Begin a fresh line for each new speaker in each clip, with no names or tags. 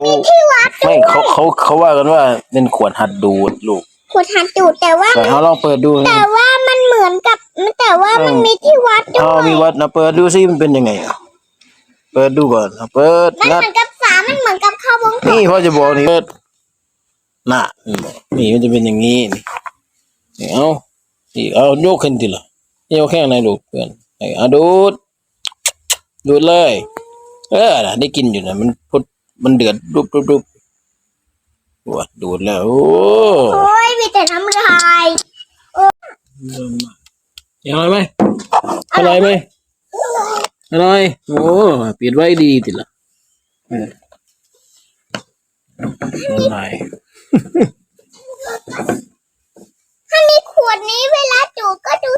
โอ้
ที่วัด
ไม่เขาเขาเขาว่ากันว่าเป็นขวดหัดดูดลูก
ขวดหันตูดแต่ว่า
แต่เขาลองเปิดดู
แต่ว่ามันเหมือนกับแต่ว่ามันมีที่วัดด้
เอา
วย
มีวัดนะเปิดดูซิมันเป็นยังไงอะเปิดดูก่อนเอาเปิด
มัน
นัด
เหมือนกับฝามันเหมือนกับข้าววงกต
นี่พ่อจะบอกนี่เปิดน่ะนี่มันจะเป็นอย่างนี้นี่นี่เอานี่เอาโยกขึ้นทีละโยกแค่ไหนลูกเพื่อนไอ้เอาดูดดูดเลย เออน่ะได้กินอยู่นะมันพุด มันเดือดรุบรุบรุบดูดดูดแล้วโอ้
โอ้ยมีแต่น้ำลาย
อร่อยไหมอร่อยไหมอร่อยโอ้ปิดไว้ดีติละเอออร่อย
ถ้ามีขวดนี้เวลาดูดก็ดู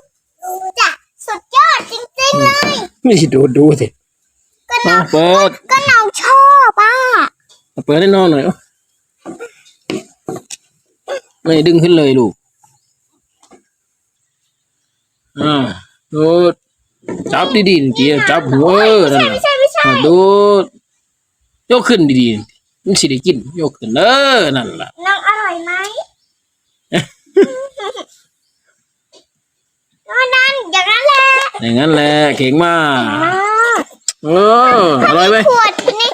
จะสุดยอดจริงๆเลย
ไม่ใช่ดูดูสิ
ก็
มา
น้อง
เปิด
ก็น้ องชอบอะ
เปิดให้น้องหน่อยเอาไม่ดึงขึ้นเลยลูก อ่าดูดจับดีๆจีจับหัวเออนั่นแหละ
ไม่ใช่ไม่ใช่
อะดูดยกขึ้นดีๆมันสิได้กินยกขึ้นเออนั่นแหละ
น้องอร่อยไหมน้องนั่นอย่างนั้นแหละ
อย่างนั้นแหละเก่งมาก
มาก
เอออร่อยไหม
ขวดนี้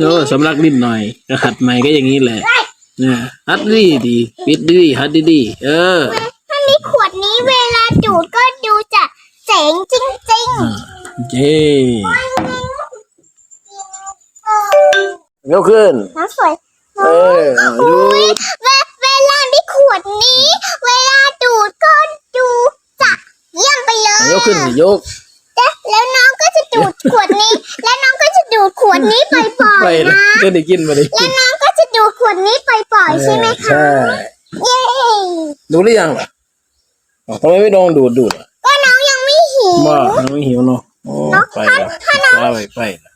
ถ้ามีขวด
เอ
นี้
อสำลักนิดหน่อยกระหัดใหม่ก็อย่างนี้แหละเนี่ยฮัดดีดีปิดดีฮัดดีดีเออ
ถ้ามีขวดนี้เวลาดูดก็ดูจะเจ๋งจริง
อ่าเจ้
ๆ
ยกขึ้น
น้ำสวย
เออเอาดูด
เวเวลามีขวดนี้ เวลาดูดก็ดูจะเยี่ยมไปเลย
ยกขึ้นสิยก
แล้วน้องก็จะดูดขวดนี้ แล้วน้องก็จะดูดขวดนี้บ่อ
ไป
ยๆ
เลย
นะ
ก็ได้กินมาได้
แล้
กิ
วนน้องก็จะดูดขวดนี้บ่อยๆใช่ไหมคะ
ใช่
เย้
ดูหรือยังล่ะอ๋อทำไมไม่ลองดูดดูดอะ
ก็น้องยังไม่หิว
ว่าน้องไม่หิวเนาะโอ้ไปละไปไปไปละ